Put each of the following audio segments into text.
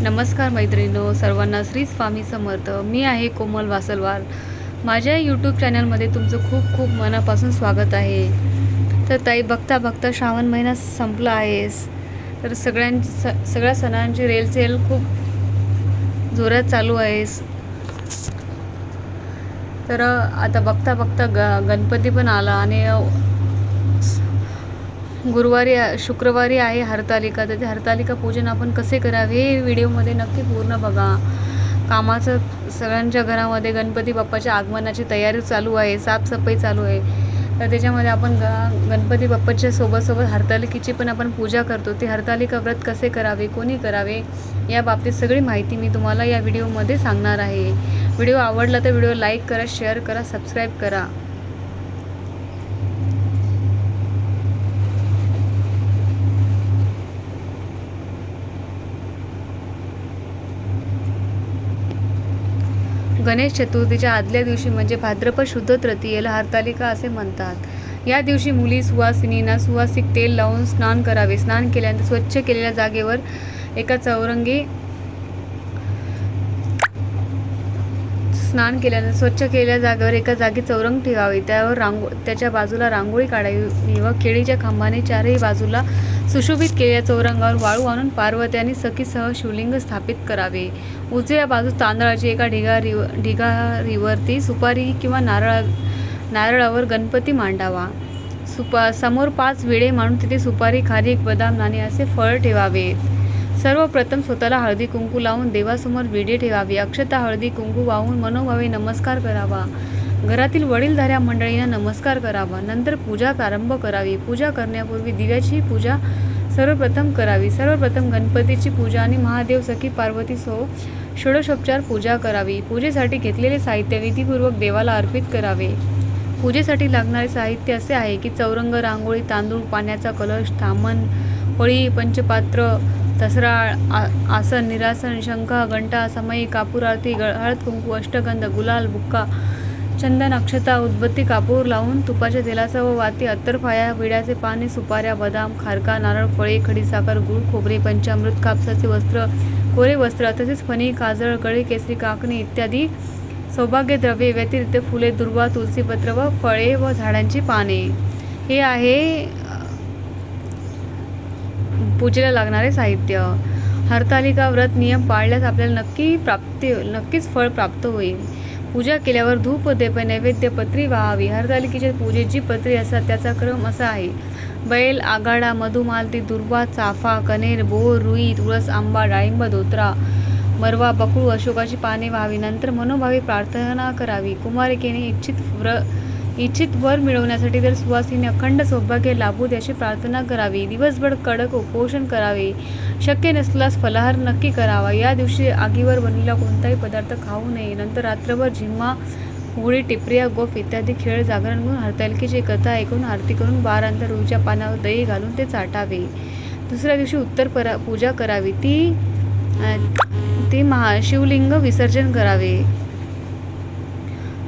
नमस्कार मैत्रिणींनो सर्वांना श्री स्वामी समर्थ. मी आहे कोमल वासलवार. माझ्या यूट्यूब चॅनलमध्ये तुमचं खूप खूप मनापासून स्वागत आहे. तर ताई बघता बघता श्रावण महिना संपला आहेस. तर सगळ्यां स सगळ्या सणांची रेलचेल खूप जोरात चालू आहेस. तर आता बघता बघता ग गणपती पण आला आणि गुरुवारी शुक्रवारी आहे हरतालिका. तर ते हरतालिका पूजन आपण कसे करावे हे व्हिडिओमध्ये नक्की पूर्ण बघा. कामाचं सगळ्यांच्या घरामध्ये गणपती बाप्पाच्या आगमनाची तयारी चालू आहे साफसफाई चालू आहे. तर त्याच्यामध्ये आपण ग गणपती बाप्पाच्या सोबतसोबत हरतालिकेची पण आपण पूजा करतो. ते हरतालिका व्रत कसे करावे कोणी करावे या बाबतीत सगळी माहिती मी तुम्हाला या व्हिडिओमध्ये सांगणार आहे. व्हिडिओ आवडला तर व्हिडिओ लाईक करा शेअर करा सबस्क्राईब करा. गणेश चतुर्थीच्या आदल्या दिवशी म्हणजे भाद्रपद शुद्ध तृतीयेला हरतालिका असे म्हणतात. या दिवशी मुली सुवासिनींना सुवासिक तेल लावून स्नान करावे. स्नान केल्यानंतर स्वच्छ केलेल्या जागेवर एका चौरंगी स्नान केल्याने स्वच्छ केलेल्या जागेवर एका जागी चौरंग ठेवावे. त्यावर रांगो त्याच्या बाजूला रांगोळी काढावी व केळीच्या खांबाने चारही बाजूला सुशोभित केलेल्या चौरंगावर वाळू आणून पार्वती आणि सखीसह शिवलिंग स्थापित करावे. उजव्या बाजूस तांदळाची एका ढिगारी ढिगारीवरती सुपारी किंवा नारळ नारळावर गणपती मांडावा. सुपा समोर पाच विडे मांडून तिथे सुपारी खारीक बदाम नाणे असे फळ ठेवावेत सर्वप्रथम स्वतःला हळदी कुंकू लावून देवासमोर विडे ठेवावी. अक्षता हळदी कुंकू वाहून मनोभावे नमस्कार करावा. घरातील वडीलधाऱ्या मंडळींना नमस्कार करावा. नंतर पूजा प्रारंभ करावी. पूजा करण्यापूर्वी दिव्याची पूजा सर्वप्रथम करावी. सर्वप्रथम गणपतीची पूजा आणि महादेव सखी पार्वती सो षोडशोपचार पूजा करावी. पूजेसाठी घेतलेले साहित्य विधीपूर्वक देवाला अर्पित करावे. पूजेसाठी लागणारे साहित्य असे आहे की चौरंग रांगोळी तांदूळ पाण्याचा कलश थामण फळी पंचपात्र तसराळ आसन निरासन शंख घंटा समयी कापूर आरती हळद कुंकू अष्टगंध गुलाल बुक्का चंदन अक्षता उदबत्ती कापूर लावून तुपाच्या तेलाचा व वाती अत्तरफाया विड्याचे पाने सुपाऱ्या बदाम खारका नारळ फळे खडीसाखर गुळ खोबरे पंचामृत कापसाचे वस्त्र कोरे वस्त्र तसेच फणी काजळ गळे केसरी काकणी इत्यादी सौभाग्य द्रव्ये व्यतिरिक्त फुले दुर्वा तुलसीपत्र व फळे व झाडांची पाने. हे आहे पूजेला लागणारे साहित्य. हरतालिका व्रत नियम पाळल्यास आपल्याला नक्की प्राप्ती नक्कीच फळ प्राप्त होईल. पूजा केल्यावर धूप देप नैवेद्य पत्री वाहावी. हरतालिकेच्या पूजेची पत्री असतात त्याचा क्रम असा आहे. बैल आगाडा मधुमालती दुर्वा चाफा कनेर बोर रुई तुळस आंबा डाळिंब धोत्रा मरवा बकळू अशोकाची पाने व्हावी. नंतर मनोभावी प्रार्थना करावी. कुमारिकेने इच्छित व्र इच्छित वर मिळवण्यासाठी तर सुवासीने अखंड सौभाग्य लाभू द्याची प्रार्थना करावी. दिवसभर कडक उपोषण करावे. शक्य नसल्यास फलाहार नक्की करावा. या दिवशी आगीवर बनलेला कोणताही पदार्थ खाऊ नये. नंतर रात्रभर झिम्मा फुगडी टिपऱ्या गोफ इत्यादी खेळ जागरण म्हणून हरतालिकेची कथा ऐकून आरती करून बारांतर रुईच्या पानावर दही घालून ते चाटावे. दुसऱ्या दिवशी उत्तर परा पूजा करावी. ती ती महा शिवलिंग विसर्जन करावे.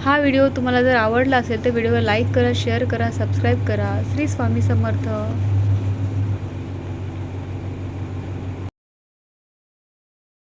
हा व्हिडिओ तुम्हाला जर आवडला असेल तर व्हिडिओला लाईक करा शेअर करा सबस्क्राईब करा. श्री स्वामी समर्थ.